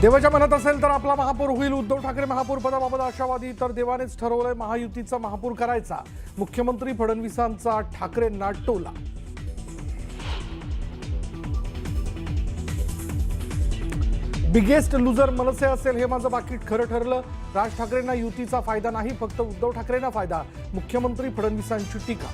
देवाच्या मनात असेल तर आपला महापौर होईल. उद्धव ठाकरे महापौर पदाबाबत आशावादी तर देवानेच ठरवलंय महायुतीचा महापौर करायचा. मुख्यमंत्री फडणवीसांचा ठाकरेंना टोला बिगेस्ट लुजर मनसे असेल हे माझं बाकीट खरं ठरलं. राज ठाकरेंना युतीचा फायदा नाही फक्त उद्धव ठाकरेंना फायदा. मुख्यमंत्री फडणवीसांची टीका.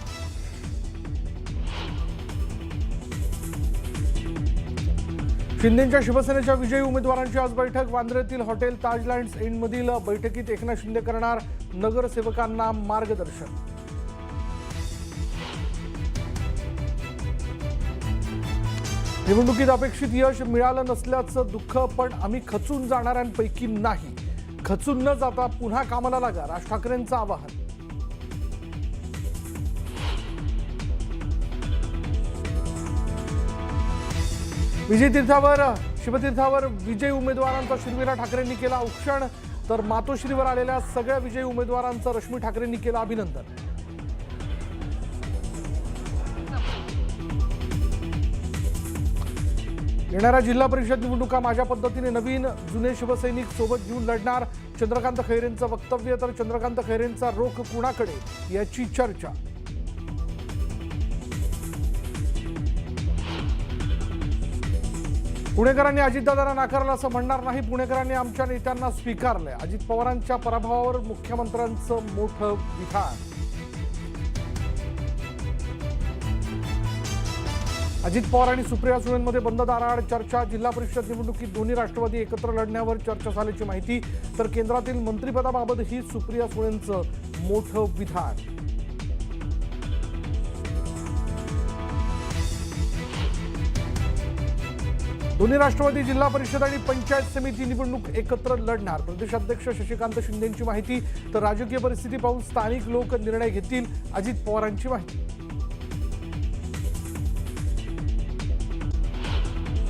शिंदेच्या शिवसेनेच्या विजयी उमेदवारांची आज बैठक. वांद्र्यातील हॉटेल ताजलँड्स इनमधील बैठकीत एकनाथ शिंदे करणार नगरसेवकांना मार्गदर्शन. निवडणुकीत अपेक्षित यश मिळालं नसल्याचं दुःख पण आम्ही खचून जाणाऱ्यांपैकी नाही. खचून न जाता पुन्हा कामाला लागा राज ठाकरेंचं आवाहन. विजय तीर्थावर शिवतीर्थावर विजयी उमेदवारांचा शर्मिला ठाकरेंनी केला औक्षण. तर मातोश्रीवर आलेल्या सगळ्या विजयी उमेदवारांचं रश्मी ठाकरेंनी केलं अभिनंदन. येणाऱ्या जिल्हा परिषद निवडणुका माझ्या पद्धतीने नवीन जुने शिवसैनिक सोबत घेऊन लढणार. चंद्रकांत खैरेंचं वक्तव्य तर चंद्रकांत खैरेंचा रोख कुणाकडे? याची चर्चा. पुणेकरांनी अजितदादांना नाकारलं असं म्हणणार नाही. पुणेकरांनी आमच्या नेत्यांना स्वीकारलंय. अजित पवारांच्या पराभवावर मुख्यमंत्र्यांचं मोठं विधान. अजित पवार आणि सुप्रिया सुळेंमध्ये बंद दाराआड चर्चा. जिल्हा परिषद निवडणुकीत दोन्ही राष्ट्रवादी एकत्र लढण्यावर चर्चा झाल्याची माहिती. तर केंद्रातील मंत्रिपदाबाबतही सुप्रिया सुळेंचं मोठं विधान. दोन्ही राष्ट्रवादी जिल्हा परिषद आणि पंचायत समिती निवडणूक एकत्र लढणार. प्रदेशाध्यक्ष शशिकांत शिंदेची माहिती तर राजकीय परिस्थिती पाहून स्थानिक लोक निर्णय घेतील अजित पवारांची माहिती.